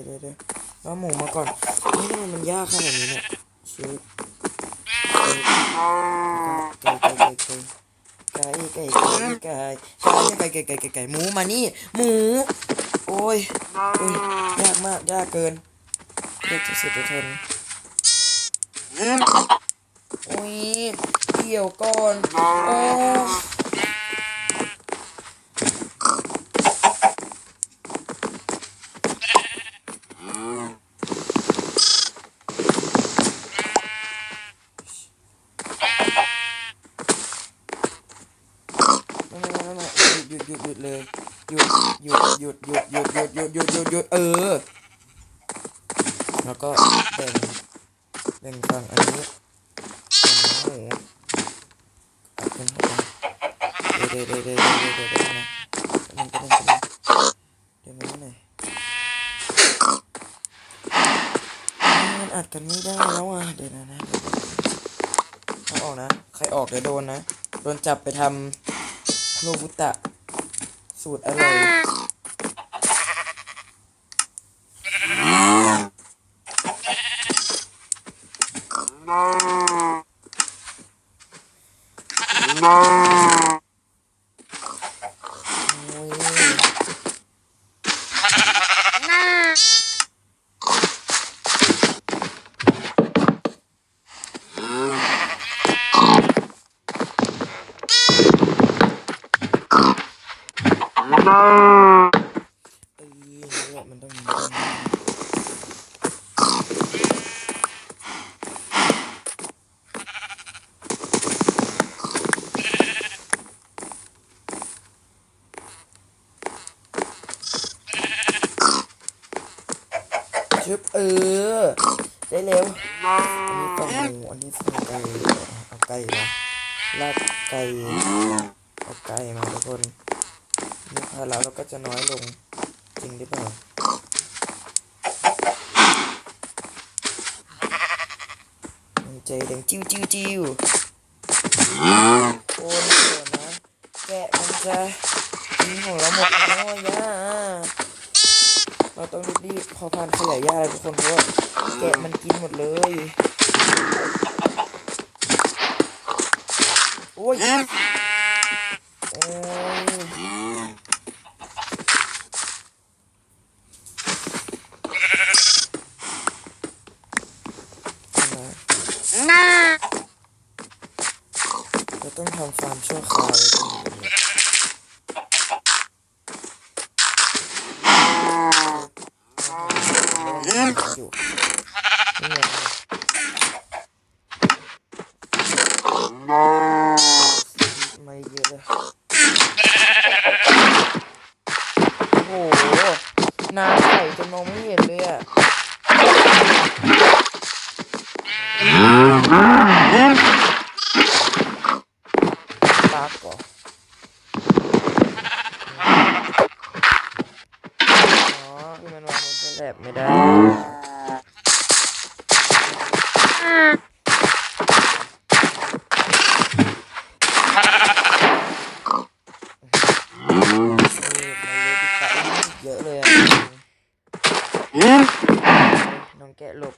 ยวเดี๋ยวเดี๋ยวเอาหมูมาก่อนนี่ทำไมมันยากขนาดนี้เนี่ยชิบไก่ไก่ไก่ไก่ไก่ไก่ไก่ไก่ไก่ไก่ไก่ไก่ไก่หมูมานี่หมู โอ้ยโอ้ยยากมากยากเกินยากจะสุดจะทนโอ้ยเกี่ยวก่อนโอ้ ไม่ไม่ไม่ไม่ หยุดหยุดหยุดเลยหยุดหยุดหยุดหยุดหยุดหยุดหยุดหยุดหยุดหยุดเออ แล้วก็แบ่งแบ่งฝั่งอันนี้ฝั่งหมูอัดกันเข้าไปเดี๋ยวเดี๋ยวเดี๋ยวเดี๋ยวเดี๋ยวเดี๋ยวเดี๋ยวนะมันก็เป็นเดี๋ยวมันหน่อยมันอัดกันไม่ได้แล้วอะเดี๋ยวนะนะเอาออกนะ ใครออกเดี๋ยวโดนนะ โดนจับไปทำโลบุตะ สูตรอร่อยโ no. มันใจแดงจิ้วจิ้วจิ้วโอ้ยเดี๋ยวนะแกะมันจะกินของเราหมดแล้วย่าเราต้องรีบๆพอพันขยายย่าทุกคนเพราะว่าแกะมันกินหมดเลยโอ้ย โอ้ย เราต้องทำฟาร์มชั่วคราวไว้ตรงนี้อยู่นี่ไงไม่เยอะเลยโอ้โห น้ำใส่จนมองไม่เห็นเลยอะ ปากก่อนอ๋อคือมันวางบนสแลบไม่ได้ นี่มันเลยติดตาเยอะเลยอะน้องแกะหลบ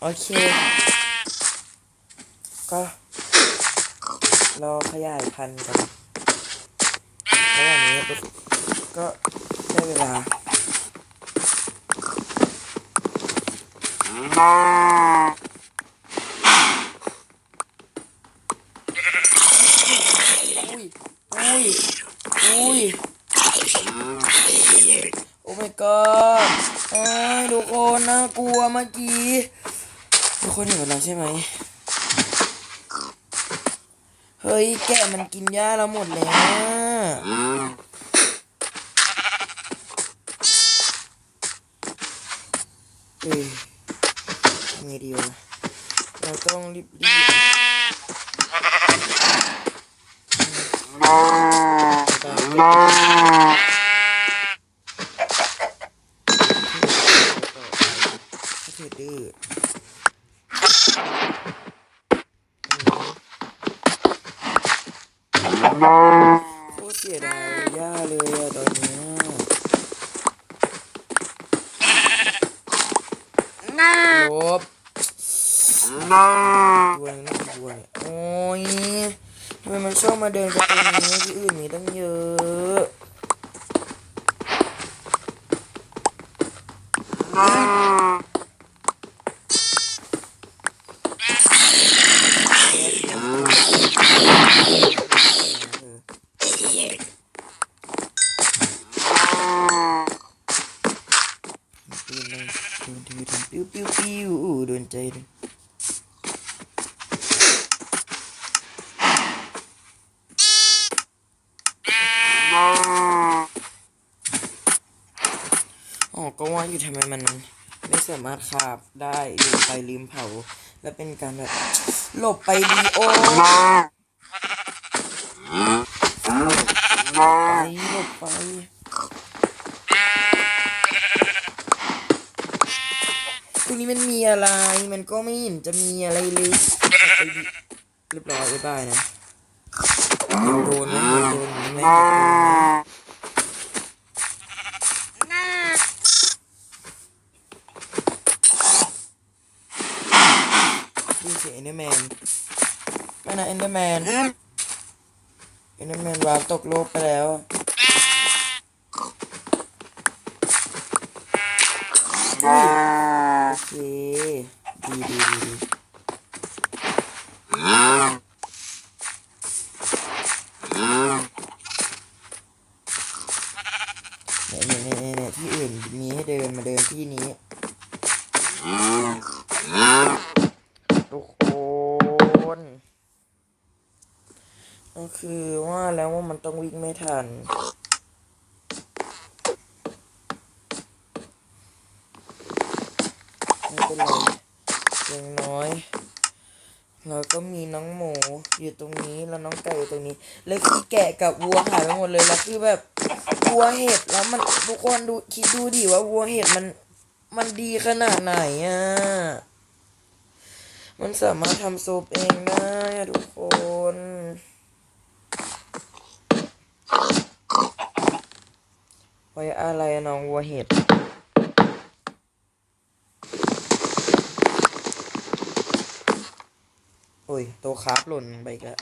โอเค ก็รอขยายพันธุ์กันระหว่างนี้ก็ได้เวลาอุ้ยอุ้ยอุ้ยโอ้ my god ไอ้ายทุกคนน่ากลัว มื่อกี้ทุกคนเห็นเราใช่ไหมเฮ้ยแกะมันกินหญ้าเราหมดแล้วเอ้ยทำไงดีวะเราต้องรีบรีบถ้าเธอดื้อ โคตรเสียดายย่าเลยอะตอนเนี้ยลบตัวนึงน่าตัวเนี่ยโอ้ยทำไมมันชอบมาเดินกับตรงนี้ที่อื่นมีตั้งเยอะปืนเลยปืนถือถือปิ้วปิ้วปิ้วอู้โดนใจเลยอ๋อ ก็ว่าอทำไมมันไม่สามารถขาบได้ลืมไปลืมเผา แล้วเป็นการแบบหลบไปดีโอไปหลบไปตรงนี้มันมีอะไร มันก็ไม่เห็นจะมีอะไรเลยเรียบร้อยบ๊ายบายนะโดนนะโดนไม่ตกลงนะดู เสียงเอนเดอร์แมนไม่นะเอนเดอร์แมนเอนเดอร์แมนวางตกโลกไปแล้วอุ้ยโอเคดีดีดีดีเนี่ยเนี่ยเนี่ยเนี่ยที่อื่นมีให้เดินมาเดินที่นี้ ทุกคนก็คือว่าแล้วว่ามันต้องวิ่งไม่ทัน ไม่เป็นไร อย่างน้อยเราก็มีน้องหมูอยู่ตรงนี้แล้วน้องไก่อยู่ตรงนี้ แล้วคือแกะกับวัวหายไปหมดเลยแล้วคือแบบวัวเห็ดแล้วมันทุกคนดูคิดดูดิว่าวัวเห็ดมันมันดีขนาดไหนอะ มันสามารถทำซุปเองได้ทุกคนไว้อะไรน้องวัวเห็ด โอ้ยโตะคาราฟหล่นไปกแล้ว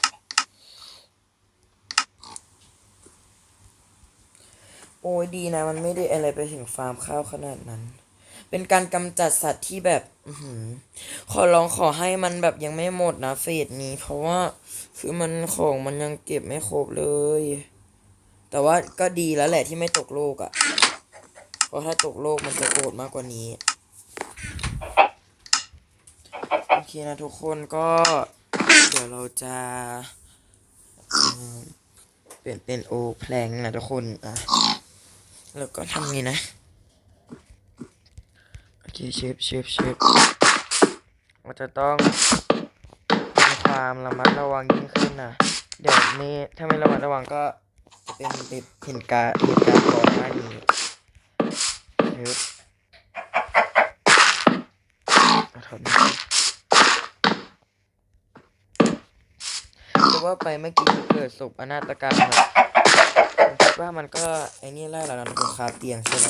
โอ้ยดีนะ มันไม่ได้อะไรไปถึงฟาร์มข้าวขนาดนั้น เป็นการกำจัดสัตว์ที่แบบอขอร้องขอให้มันแบบยังไม่หมดนะเฟสนี้ เพราะว่าคือมันของมันยังเก็บไม่ครบเลย แต่ว่าก็ดีแล้วแหละที่ไม่ตกโลกอะ่ะ เพราะถ้าตกโลกมันจะโกรธมากกว่านี้โอเคนะทุกคนก็ เดี๋ยวเราจะเปลี่ยนเป็นโอแพลงนะทุกคนอะแล้วก็ทำงี้นะโอเคเชฟเชฟเชฟเราจะต้องมีความระมัดระวังยิ่งขึ้นนะเดี๋ยวนี้ถ้าไม่ระมัดระวังก็เป็นติดเหตุการเหตุการณ์ก่อนหน้านี้เชฟเอาถอดมาจะ ว่าไปเมื่อกี้เกิดศพอนาตกรรมอะผมคิดว่ามันก็ไอ้นี่ไล่เราแล้วนะคาเตียงใช่ไหม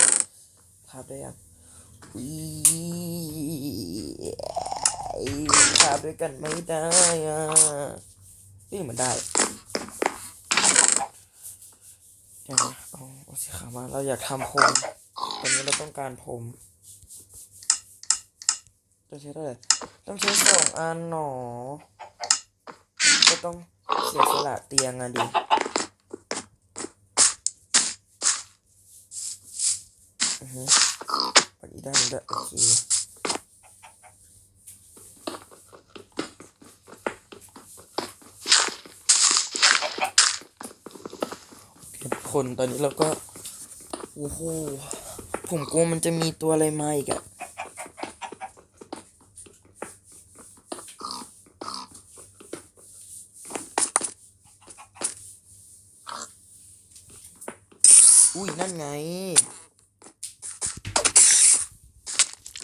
คาบได้ยังคาบด้วยกันไม่ได้อะนี่มันได้เดี๋ยวนะเอาเอาสีขาวมาเราอยากทำผมตอนนี้เราต้องการผมต้องใช้เท่าไหร่ต้องใช้สองอันหนอก็ต้อง เสียสละเตียงอะดิอือฮึปัดอีกด้านนึงด้วยโอเคคนตอนนี้เราก็ โอ้โห ผมกลัวมันจะมีตัวอะไรมาอีกอะอุ้ย นั่นไง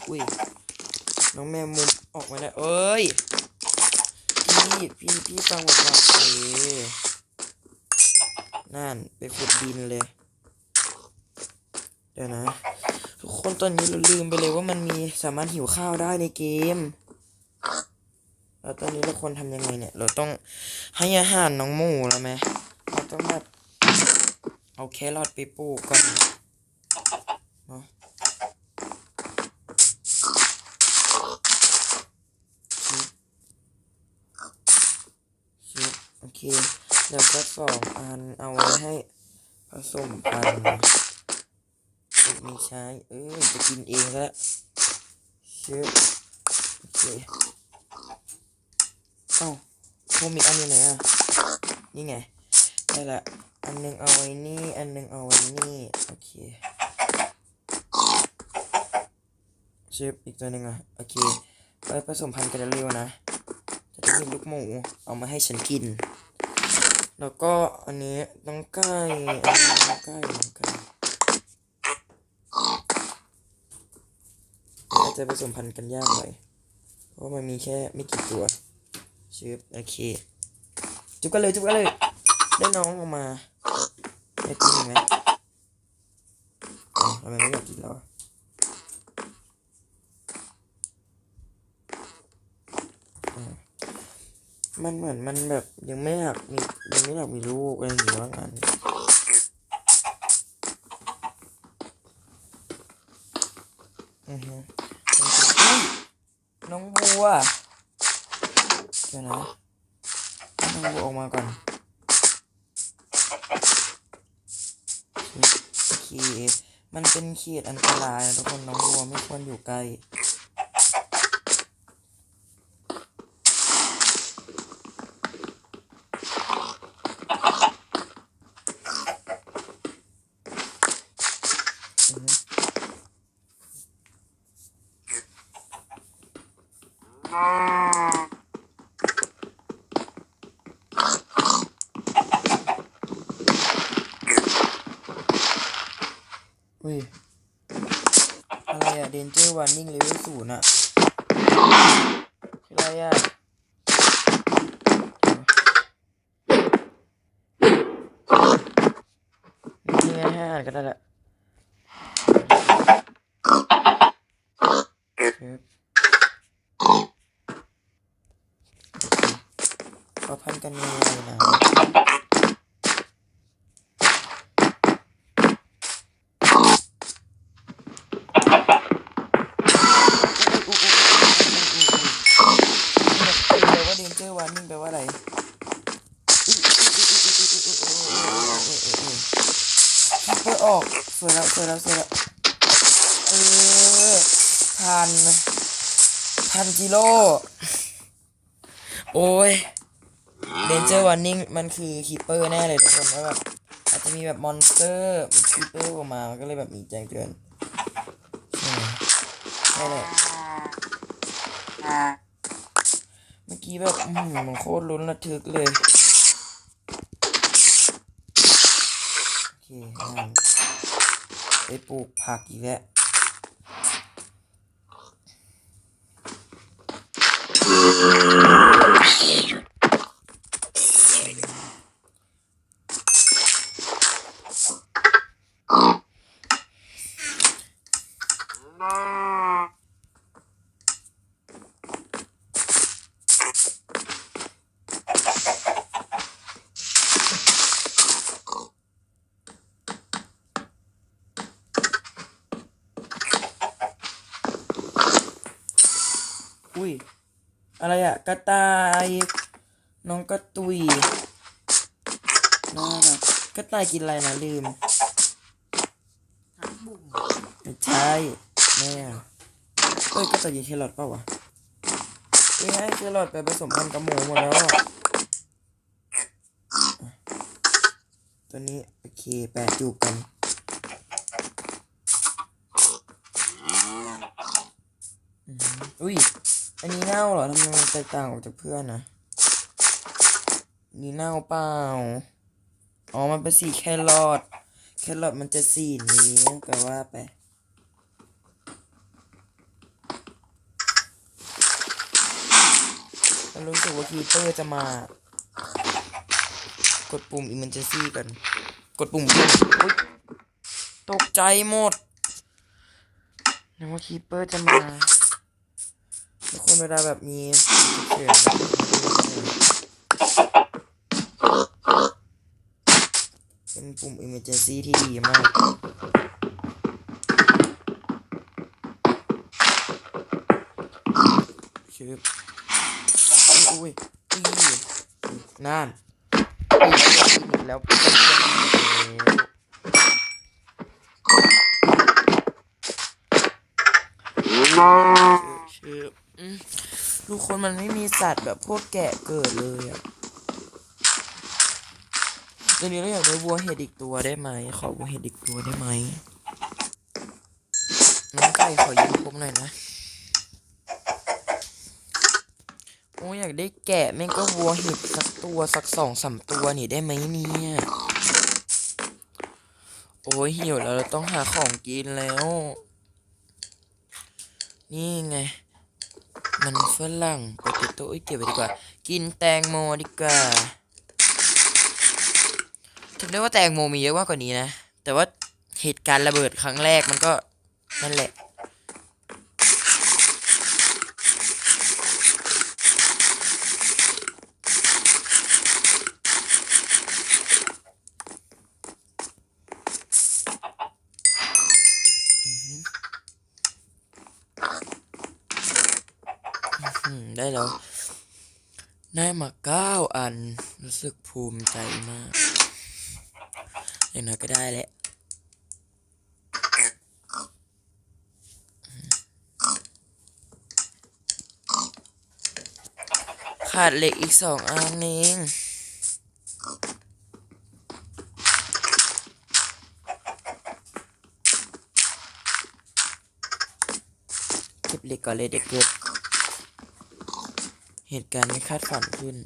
อุ้ย น้องแมวมุมออกมาแล้ว เอ้ย พี่ พี่ พี่ฟังผมก่อนเออ นั่นไปขุดดินเลย เดี๋ยวนะ ทุกคนตอนนี้เราลืมไปเลยว่ามันมีสามารถหิวข้าวได้ในเกมแล้วตอนนี้เราควรทำยังไงเนี่ย เราต้องให้อาหารน้องหมูแล้วไหมเราต้องแบบเอาแครอทไปปลูกก่อนเนาะโอเคเดี๋ยวสักสองอันเอาไว้ให้ผสมพันไม่ใช่เออจะกินเองแล้ว ชิบโอเคเอ้าโฮมอีกอันอยู่ไหนอะนี่ไงได้ละอันหนึงเอาไว้นี่ อันหนึงเอาไว้นี่ โอเคเชฟอีกตัวหนึ่งอะ โอเค ไปผสมพันธุ์กันเร็วๆนะ จะได้มีลูกหมู เอามาให้ฉันกิน แล้วก็อันนี้น้องไก่อันนี้น้องไก่น้องไก่อา จะผสมพันธุ์กันยากหน่อย เพราะมันมีแค่ไม่กี่ตัวชืบโอเค จุบกันเลยจุบกันเลย ได้น้องออกมาอยากกินไหมทำไมไม่อยากกินแล้วมันเหมือนมันแบบยังไม่อยากมียังไม่อยากมีลูกอะไรอย่างเงี้ยว่างั้นอือฮึมันจะอุ๊ยน้องบั วเดี๋ยวนะให้น้องบัวออกมาก่อนโอเคมันเป็นเขตอันตรายนะทุกคนน้องวัวไม่ควรอยู่ใกล้ อุ้ย อะไรอะ Danger Warning Level ศูนย์อะคืออะไรอะนี่ไงให้อ่านก็ได้แหละครับ ขอพันกันยังไงนะวา Danger Warning แปลว่าอะไรคิปเปอร์ออกสวยแล้วสวยแล้วสวยแล้วเออทันทันจิโร่โอ้ย เดนเจอร์วันนิ่งมันคือคีเปอร์แน่เลยทุกคนว่าแบบอาจจะมีแบบมอนสเตอร์คีเปอร์ออกมามันก็เลยแบบมีแจ้งเตือนใช่ไหมใช่แหละเมื่อกี้แบบอื้มันโคตรลุ้นระทึกเลยโอเคไปปลูกผักอีกแล้ว กระต่าย น้องกระตุยน่ารักกระต่ายกินอะไรนะลืมผักบุ้งไม่ใช่แม่เอ้ยกระต่ายกินแครอทเปล่าวะเอ้ยให้แครอทไปผสมพันธุ์กับหมูหมดแล้วอะอะตัวนี้โอเคแปดจูบกันอุ้ย อันนี้เน่าเหรอทำไมมันแตกต่างออกจากเพื่อนนะนี่เน่าเปล่า อ๋อ มันเป็นสีแครอท แครอทมันจะสีนี้แปลว่าไป มันรู้สึกว่าคีเปอร์จะมา กดปุ่ม emergency กัน กดปุ่มตกใจหมดนึกว่าคีเปอร์จะมา ทุกคนเวลาแบบมีฉุกเฉินเป็นปุ่ม emergency ที่ดีมากชึบอุ้ยอุ้ยอุ้ยนั่นแล้วไปเที่ยวอีกแล้วชึบอืม ทุกคนมันไม่มีสัตว์แบบพวกแกะเกิดเลยอะเดี๋ยวนี้เราอยากได้วัวเห็ดอีกตัวได้ไหม ขอวัวเห็ดอีกตัวได้ไหมน้องไก่ขอยืมผมหน่อยนะ โอ้อยากได้แกะแม่งก็วัวเห็ดสักตัวสักสองสามตัวนี่ได้ไหมเนี่ย โอ้ยหิวแล้วเราต้องหาของกินแล้ว นี่ไง มันฝรั่งโปเตโต้เอ้ยเก็บไปดีกว่า กินแตงโมดีกว่าถึงได้ว่าแตงโมมีเยอะมากกว่านี้นะ แต่ว่าเหตุการณ์ระเบิดครั้งแรกมันก็นั่นแหละ อืมได้แล้ว ได้ มาเก้าอัน รู้สึกภูมิใจมาก อย่างน้อยก็ได้แหละขาดเหล็กอีกสองอันเองเก็บเหล็กก่อนเลยเด็กเกิด เหตุการณ์ไม่คาดฝันขึ้น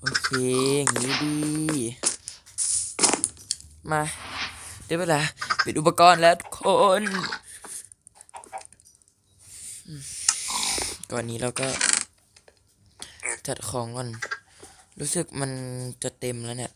โอเคอย่างนี้ดี มาได้เวลาปิดอุปกรณ์แล้วทุกคน ก่อนนี้เราก็จัดของก่อน รู้สึกมันจะเต็มแล้วเนี่ย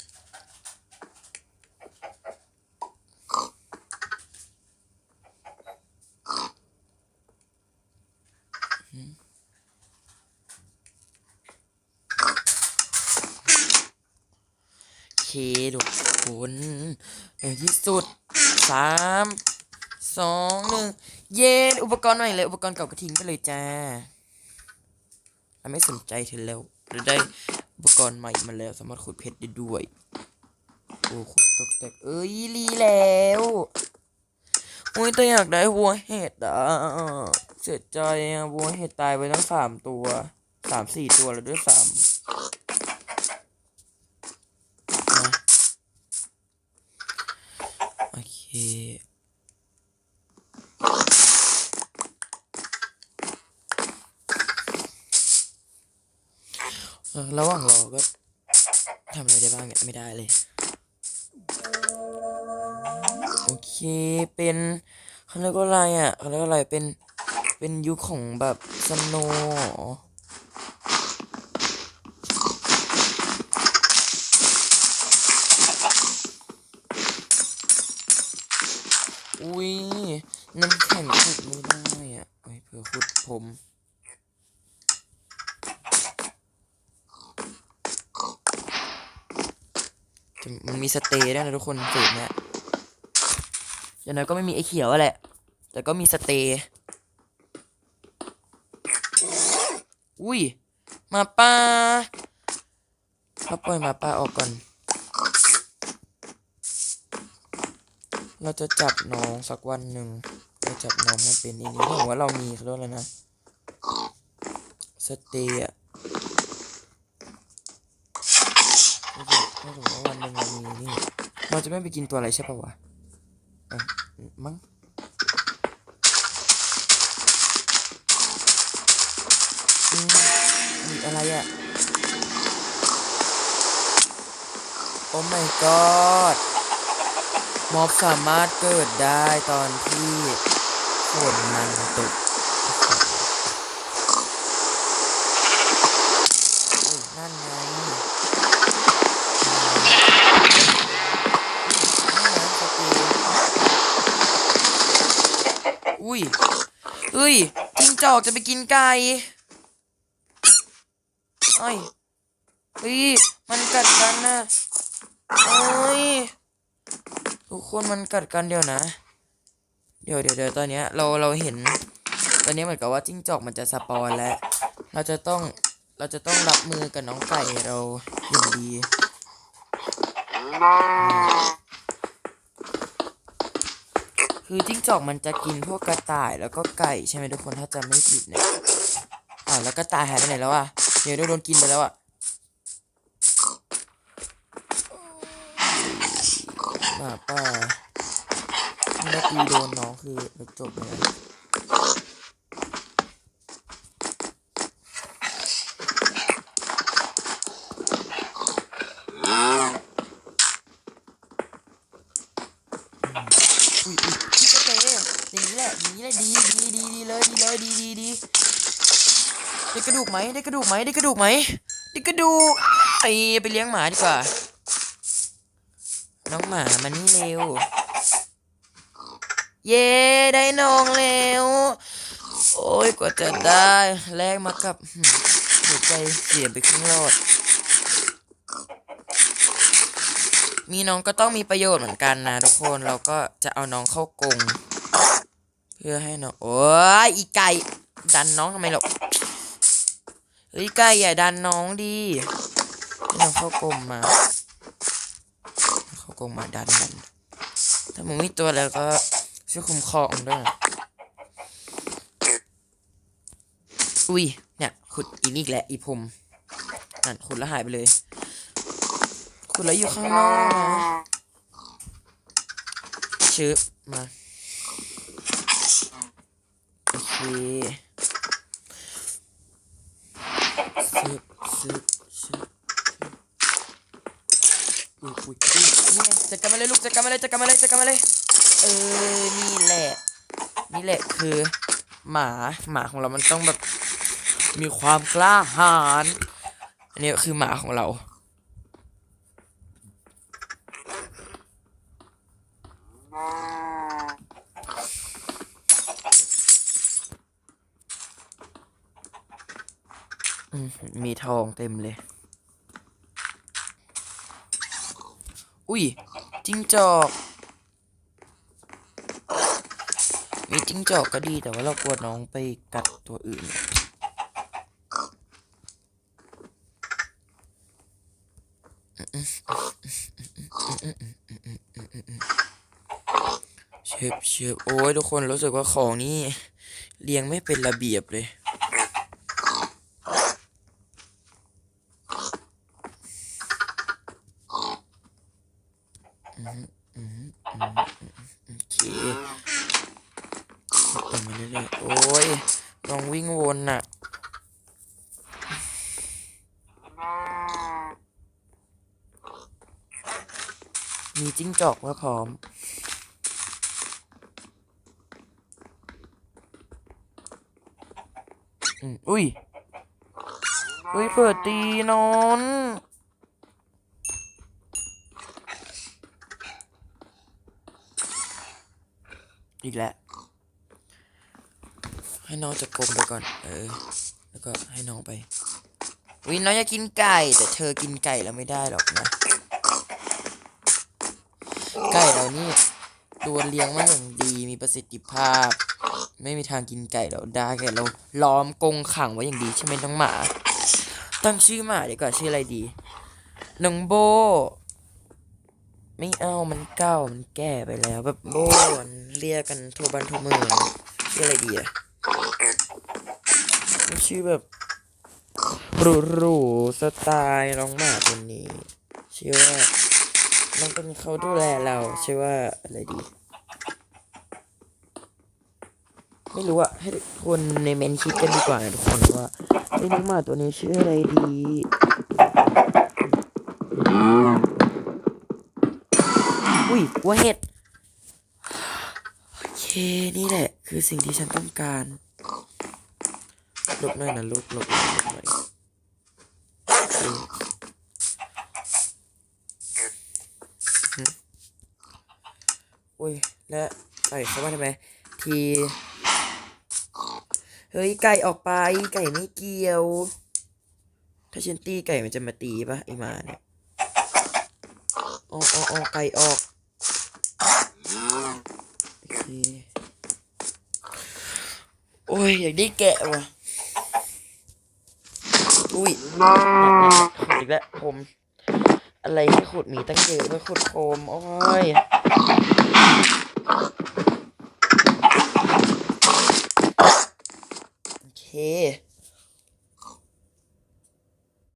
เคทุกคนในที่สุดสามสองหนึ่งเย้อุปกรณ์ใหม่เลย อุปกรณ์เก่าก็ทิ้งไปเลยจ้าอะไม่สนใจเธอแล้วเราได้ อุปกรณ์ใหม่มาแล้วสามารถขุดเพชรได้ด้วย โอ้ขุดตกแตกเอ้ยรีแล้วอุ้ยแต่อยากได้วัวเห็ดอะเสียใจอะวัวเห็ดตายไปตั้งสามตัวสามสี่ตัวแล้วด้วยซ้ำ นะโอเค เออระหว่างรอก็ทำอะไรได้บ้างเนี่ยไม่ได้เลย โอเคเป็นเขาเรียกว่าอะไรอะเขาเรียกว่าอะไรเป็นเป็นยุคของแบบสโนว์อุ้ยน้ำแข็งขุดไม่ได้อะเอ้ยเผื่อขุดผม จะ มันมีสเตย์ได้วยนะทุกคนเฟสเนี่ยอย่างน้อยก็ไม่มีไอ้เขียวอะแหละ แต่ก็มีสเตย์อุ้ยมาป่าเราปล่อยมาป่าออกก่อน เราจะจับน้องสักวันหนึ่งเราจับน้องมาเป็นอีนี่ถ้าบอกว่าเรามีเขาเรียกอะไรนะ สเตย์อะ ถ้าสมมติถ้าสมมติว่าวันหนึ่งเรามีนี่ เราจะไม่ไปกินตัวอะไรใช่ปะวะมั้งมีอะไรอะโอ้ my god โมอบสามารถเกิดได้ตอนที่ฝนมันตก อุ้ยเอ้ยจิ้งจอกจะไปกินไก่เอ้ยเฮ้ยมันกัดกันนะโอ้ยทุกคนมันกัดกันเดี๋ยวนะ เดี๋ยวเดี๋ยวเดี๋ยวตอนเนี้ยเราเราเห็น ตอนนี้เหมือนกับว่าจิ้งจอกมันจะสปอนแล้วเราจะต้องเราจะต้องรับมือกับน้องไก่เราอย่างดี คือจิ้งจอกมันจะกินพวกกระต่ายแล้วก็ไก่ใช่ไหมทุกคนถ้าจะไม่ผิดเนี่ยอ่าวแล้วกระต่ายหายไปไหนแล้วอะเดี๋ยวโดนกินไปแล้วอะหมาป่าเมื่อตีโดนน้องคือจบเลยนะอุ้ยอุ้ยพี่กระเตะอย่างนี้แหละอย่างนี้แหละดีดีดีดีเล ยดีดีดีดีได้กระดูกไหมได้กระดูกไหมได้กระดูกไหมได้กระดูกไปไปเลี้ยงหมาดีกว่า น้องหมามันนี่เร็ว เย้ได้น้องแล้วโอ้ยกว่าจะได้แลกมากับหัวใจเสียไปครึ่งรอดมีน้องก็ต้องมีประโยชน์เหมือนกันนะทุกคนเราก็จะเอาน้องเข้ากรง เพื่อให้น้องโอ้ยอีไก่ดันน้องทำไมหรอกเฮ้ยไก่อย่าดันน้องดีน้องเข้ากรงมา เข้ากรงมาดันดันถ้ามึงมีตัวแล้วก็ช่วยคุ้มครองด้วยนะอุ้ยเนี่ยขุดอีกอีกแหละอีพรมนั่นขุดแล้วหายไปเลยขุดแล้วอยู่ข้างนอกนะชึบมา โอเค ซึบซึบซึบอุ้ยอุ้ยอุ้ยนี่ไงจัดการมาเลยลูกจัดการมาเลยจัดการมาเลยจัดการมาเลย เออ นี่แหละ นี่แหละคือ หมา หมาของเรามันต้องแบบ มีความกล้าหาญอันนี้คือหมาของเรา มีทองเต็มเลย อุ้ยจิ้งจอก มีจิ้งจอกก็ดีแต่ว่าเรากลัวน้องไปกัดตัวอื่น เชฟเชฟโอ้ยทุกคนรู้สึกว่าของนี่เรียงไม่เป็นระเบียบเลย อืมอืมอืม โอเคต่อมาเรื่อยๆโอ้ยลองวิ่งวนน่ะมีจิ้งจอกมาพร้อมอืมอุ้ย อุ้ยเปิดตีนอน อีกแล้ว ให้น้องจะกลมไปก่อน เออ แล้วก็ให้น้องไป วินน้องอยากกินไก่ แต่เธอกินไก่แล้วไม่ได้หรอกนะ ไก่เรานี่ตัวเลี้ยงมาอย่างดีมีประสิทธิภาพ ไม่มีทางกินไก่เราได้แค่เราล้อมกรงขังไว้อย่างดีใช่ไหมน้องหมา ตั้งชื่อหมาดีกว่าชื่ออะไรดีน้องโบ ไม่เอามันเก่ามันแก่ไปแล้ว แบบโบมันเรียกกันทั่วบ้านทั่วเมืองชื่ออะไรดีอะชื่อแบบหรูหรูสไตล์น้องหมาตัวนี้ชื่อว่าน้องเป็นเขาดูแลเราชื่อว่าอะไรดี ไม่รู้อะให้คนในเมนคิดกันดีกว่านะทุกคนว่าไอ้น้องหมาตัวนี้ชื่ออะไรดี อุ้ยวัวเห็ดโอเคนี่แหละ คือสิ่งที่ฉันต้องการลบหน่อยนะลูกหลบลบหน่อยอุ้ยและใส่เข้ามาทำไมทีเฮ้ยไก่ออกไปไก่ไม่เกี่ยว ถ้าฉันตีไก่มันจะมาตีปะไอหมาเนี่ยออกออกออกไก่ออก โอเคโอ้ย อยากได้แกะว่ะ อุ้ยนักหนักขุดอีกแล้วผม อะไรที่ขุดมีตั้งเยอะไม่ขุดโคม โอ้ยโอเค